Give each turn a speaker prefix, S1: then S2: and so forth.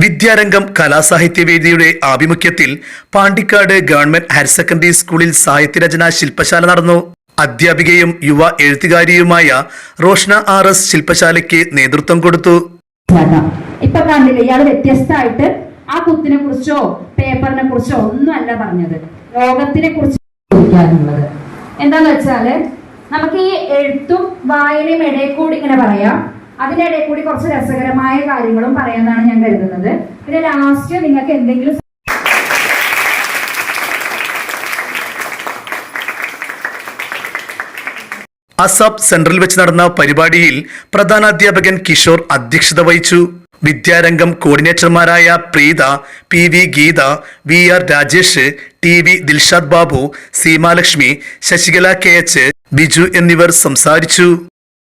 S1: വിദ്യാരംഗം കലാസാഹിത്യവേദിയുടെ ആഭിമുഖ്യത്തിൽ Pandikkad government higher secondary സ്കൂളിൽ സാഹിത്യരചനാ ശില്പശാല നടന്നു. അധ്യാപികയും യുവ എഴുത്തുകാരിയുമായ റോഷ്ന ആർ എസ് ശില്പശാലയ്ക്ക് നേതൃത്വം കൊടുത്തു.
S2: ഇപ്പൊ കണ്ടില്ലേ ഇയാൾ വ്യത്യസ്തമായിട്ട് ആ കുത്തിനെ കുറിച്ചോ പേപ്പറിനെ കുറിച്ചോ ഒന്നും അല്ല പറഞ്ഞത്. ലോകത്തിനെ കുറിച്ച് എന്താന്ന് വെച്ചാൽ നമുക്ക് ഈ എഴുത്തും വായനയും ഇടയിൽ കൂടി ഇങ്ങനെ പറയാം. അതിന്റെ ഇടയിൽ കൂടി കുറച്ച് രസകരമായ കാര്യങ്ങളും പറയാന്നാണ് ഞാൻ കരുതുന്നത്. പിന്നെ ലാസ്റ്റ് നിങ്ങൾക്ക് എന്തെങ്കിലും
S1: അസാബ് സെൻട്രൽ വെച്ച് നടന്ന പരിപാടിയിൽ പ്രധാനാധ്യാപകൻ കിഷോർ അധ്യക്ഷത വഹിച്ചു. Vidyarangam കോർഡിനേറ്റർമാരായ Preetha P V Geetha V R Rajesh T V Dilshad Babu Seemalakshmi Sasikala K H Biju എന്നിവർ സംസാരിച്ചു.